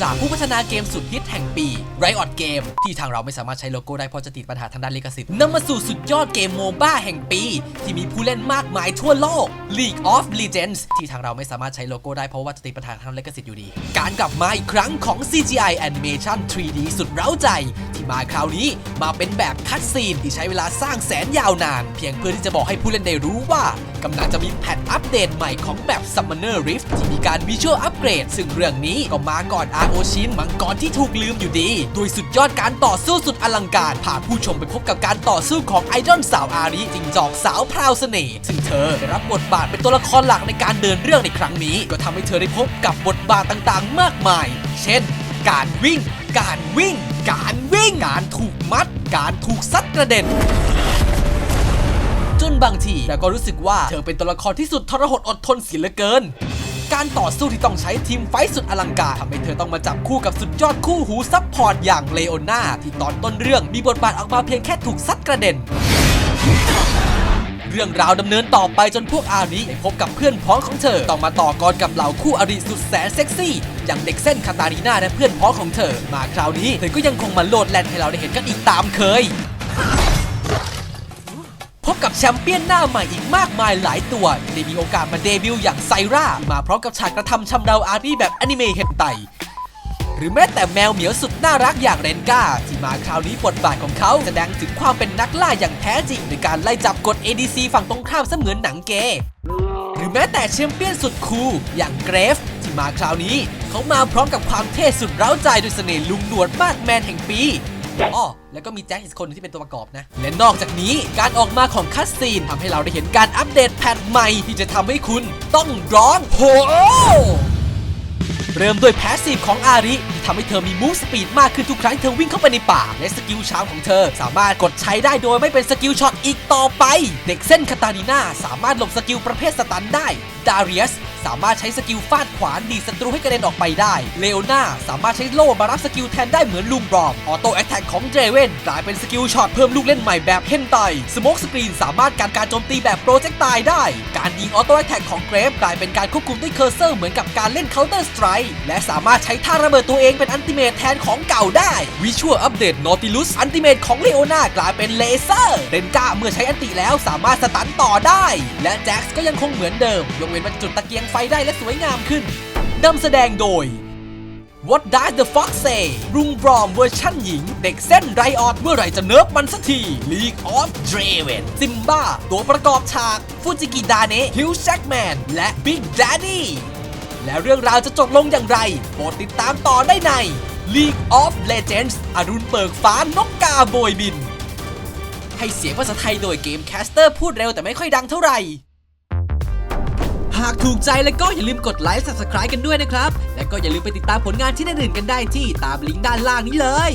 จากผู้พัฒนาเกมสุดฮิตแห่งปี Riot Game ที่ทางเราไม่สามารถใช้โลโก้ได้เพราะจะติดปัญหาทางด้านลิขสิทธิ์นำมาสู่สุดยอดเกมโมบ้าแห่งปี ที่มีผู้เล่นมากมายทั่วโลก League of Legends ที่ทางเราไม่สามารถใช้โลโก้ได้เพราะว่าจะติดปัญหาทางลิขสิทธิ์อยู่ดี การกลับมาอีกครั้งของ CGI Animation 3D สุดเร้าใจ ที่มาคราวนี้มาเป็นแบบคัดซีนที่ใช้เวลาสร้างแสนยาวนาน เพียงเพื่อที่จะบอกให้ผู้เล่นได้รู้ว่ากำลังจะมีแพทอัปเดตใหม่ของแบบ Summoner Rift ที่มีการวิชวลอัปเกรดซึ่งเรื่องนี้ก็มาก่อน RO ชินมังกรที่ถูกลืมอยู่ดีโดยสุดยอดการต่อสู้สุดอลังการ พาผู้ชมไปพบกับการต่อสู้ของไอดอลสาวอาริจิงจอกสาวพราวเสน่ห์ซึ่งเธอได้รับบทบาทเป็นตัวละครหลักในการเดินเรื่องในครั้งนี้ ก็ทำให้เธอได้พบกับบทบาทต่างๆ มากมาย เช่น การวิ่ง การวิ่ง การวิ่งการถูกมัด การถูกซัดกระเด็นจนบางทีเราก็รู้สึกว่าเธอเป็นตัวละครที่สุดทรหดอดทนเสียเหลือเกิน การต่อสู้ที่ต้องใช้ทีมไฟสุดอลังการทำให้เธอต้องมาจับคู่กับสุดยอดคู่หูซับพอร์ตอย่างเลโอนาที่ตอนต้นเรื่องมีบทบาทออกมาเพียงแค่ถูกซัดกระเด็นเรื่องราวดำเนินต่อไปจนพวกอาริได้พบกับเพื่อนพ้องของเธอ ต้องมาต่อกรกับเหล่าคู่อริสุดแสนเซ็กซี่ อย่างเด็กเส้นคาตาลีนาและเพื่อนพ้องของเธอ มาคราวนี้เธอก็ยังคงมาโหลดแลนให้เราได้เห็นกันอีกตามเคย บกับแชมเปี้ยนหน้าใหม่อีกมากมายหลายตัวได้มีโอกาสมาเดบิวต์อย่างไซร่ามาพร้อมกับฉากกระทำชำเดาอารีแบบอนิเมะเฮนไตหรือแม้แต่แมวเหมียวสุดน่ารักอย่างเรนก้า ที่มาคราวนี้บทบาทของเขาแสดงถึงความเป็นนักล่าอย่างแท้จริงในการไล่จับกด ADC ฝั่งตรงข้ามเสมือนหนังเกย์หรือแม้แต่แชมเปี้ยนสุดคูลอย่างเกรฟ ที่มาคราวนี้ เขามาพร้อมกับความเท่สุดเร้าใจโดยเสน่ห์ลุงหนวดมาดแมนแห่งปี อ้อแล้วก็มีแจ็คอีกคนที่เป็นตัวประกอบนะ และนอกจากนี้การออกมาของคัสซีนทำให้เราได้เห็นการอัปเดตแพทใหม่ที่จะทำให้คุณต้องร้องโหเริ่มด้วยแพสซีฟของอาริที่ทำให้เธอมีมูฟสปีดมากขึ้นทุกครั้งเธอวิ่งเข้าไปในป่า และสกิลชามของเธอ สามารถกดใช้ได้โดยไม่เป็นสกิลช็อตอีกต่อไป เด็กเส้นคาตาลีนาสามารถหลบสกิลประเภทสตันได้ ดาเรียส สามารถใช้สกิลฟาดขวานดีศัตรูให้กระเด็นออกไปได้ เลโอนาสามารถใช้โล่มารับสกิลแทนได้เหมือนลุงบรอมออโต้แอ t แทกของเดรเวนกลายเป็นสกิลช็อตเพิ่มลูกเล่นใหม่แบบเฮนไตสโมกสกรีนสามารถการการโจมตีแบบโปรเจกต์ตายได้ การยิงออโต้แอ t แทกของเกรฟกลายเป็นการควบคุมด้วยเคอร์เซอร์เหมือนกับการเล่น Counter Strike และสามารถใช้ท่าระเบิดตัวเองเป็นอันติเมทแทนของเก่าได้วิชวลอัปเดตนอติลุสอันติเมทของเลโอนากลายเป็นเลเซอร์เรนก้าเมื่อใช้อันติแล้วสามารถสตันต่อได้ และแจ็คก็ยังคงเหมือนเดิมยกเว้นว่าจุดตะเกียงไฟได้และสวยงามขึ้นนำแสดงโดย What Does the Fox Say รุงบรอมเวอร์ชั่นหญิง เด็กเส้นไรออดเมื่อไหร่จะเนิร์ฟมันสักที League of Draven ซิมบ้า ตัวประกอบฉาก ฟูจิกิดาเนะฮิวแจ็กแมน และ Big Daddy และเรื่องราวจะจบลงอย่างไร โปรดติดตามต่อได้ใน League of Legends อรุณเปิกฟ้านกกาโบยบิน ให้เสียงภาษาไทยโดยเกมแคสเตอร์พูดเร็วแต่ไม่ค่อยดังเท่าไหร่ หากถูกใจแล้วก็อย่าลืมกดไลค์ Subscribe กันด้วยนะครับ และก็อย่าลืมไปติดตามผลงานที่นอื่นๆกันได้ที่ตามลิงก์ด้านล่างนี้เลย